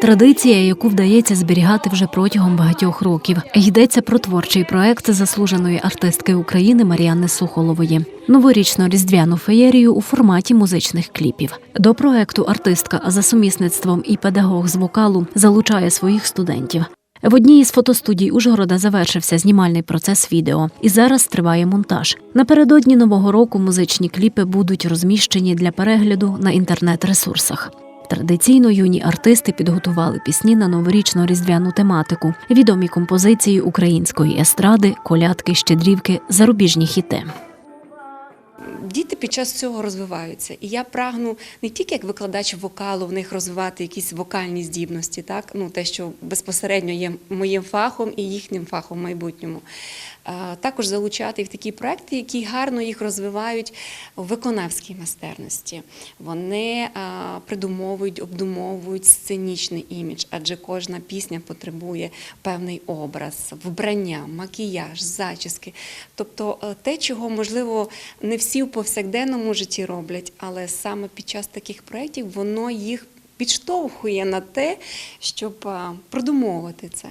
Традиція, яку вдається зберігати вже протягом багатьох років. Йдеться про творчий проект заслуженої артистки України Мар'яни Сухолової. Новорічну різдвяну феєрію у форматі музичних кліпів. До проекту артистка за сумісництвом і педагог з вокалу залучає своїх студентів. В одній із фотостудій Ужгорода завершився знімальний процес відео, і зараз триває монтаж. Напередодні нового року музичні кліпи будуть розміщені для перегляду на інтернет-ресурсах. Традиційно юні артисти підготували пісні на новорічну різдвяну тематику, відомі композиції української естради, колядки, щедрівки, зарубіжні хіти. Діти під час цього розвиваються, і я прагну не тільки як викладач вокалу в них розвивати якісь вокальні здібності, так ну те, що безпосередньо є моїм фахом і їхнім фахом в майбутньому. Також залучати в такі проекти, які гарно їх розвивають у виконавській майстерності. Вони придумовують, обдумовують сценічний імідж, адже кожна пісня потребує певний образ, вбрання, макіяж, зачіски. Тобто е, те, чого можливо не всі в повсякденному житті роблять, але саме під час таких проєктів воно їх підштовхує на те, щоб а, продумовувати це.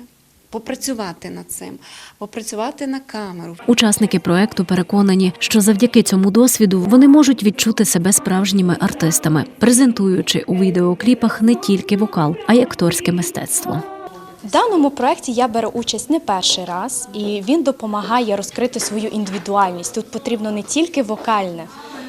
Попрацювати над цим, попрацювати на камеру, Учасники проекту переконані, що завдяки цьому досвіду вони можуть відчути себе справжніми артистами, презентуючи у відеокліпах не тільки вокал, а й акторське мистецтво. Даному проєкті я беру участь не перший раз, і він допомагає розкрити свою індивідуальність. Тут потрібно не тільки вокальне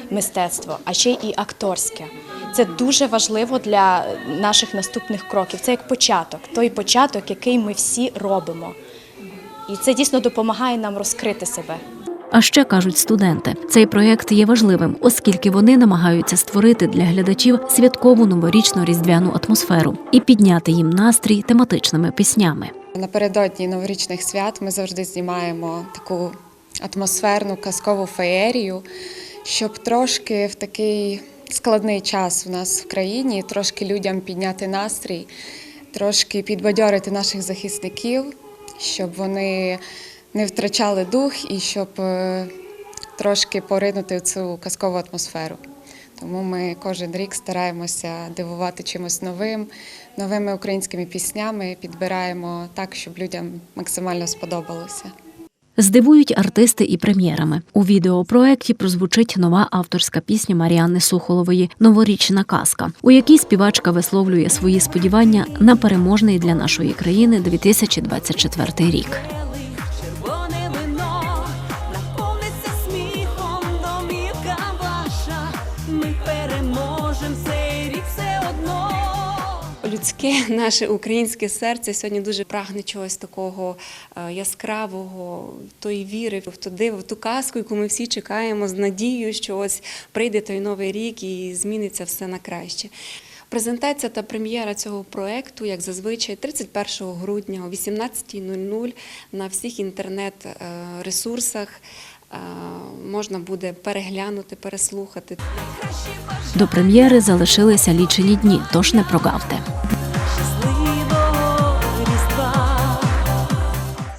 мистецтво, а ще й акторське. Це дуже важливо для наших наступних кроків. Це як початок, той початок, який ми всі робимо. І це дійсно допомагає нам розкрити себе. А ще кажуть студенти, цей проєкт є важливим, оскільки вони намагаються створити для глядачів святкову новорічну різдвяну атмосферу і підняти їм настрій тематичними піснями. Напередодні новорічних свят ми завжди знімаємо таку атмосферну казкову феєрію, щоб трошки в такий складний час у нас в країні, трошки людям підняти настрій, трошки підбадьорити наших захисників, щоб вони не втрачали дух і щоб е, трошки поринути в цю казкову атмосферу. Тому ми кожен рік стараємося дивувати чимось новим, новими українськими піснями, підбираємо так, щоб людям максимально сподобалося. Здивують артисти і прем'єрами. У відеопроекті прозвучить нова авторська пісня Маріанни Сухолової Новорічна казка, у якій співачка висловлює свої сподівання на переможний для нашої країни 2024 рік. Переможем цей рік все одно. людське наше українське серце сьогодні дуже прагне чогось такого е, яскравого, тої віри, в то диво, в ту казку, яку ми всі чекаємо з надією, що ось прийде той новий рік і зміниться все на краще. Презентація та прем'єра цього проекту, як зазвичай, 31 грудня о 18.00 на всіх інтернет-ресурсах е, можна буде переглянути, переслухати. До прем'єри залишилися лічені дні, тож не прогавте.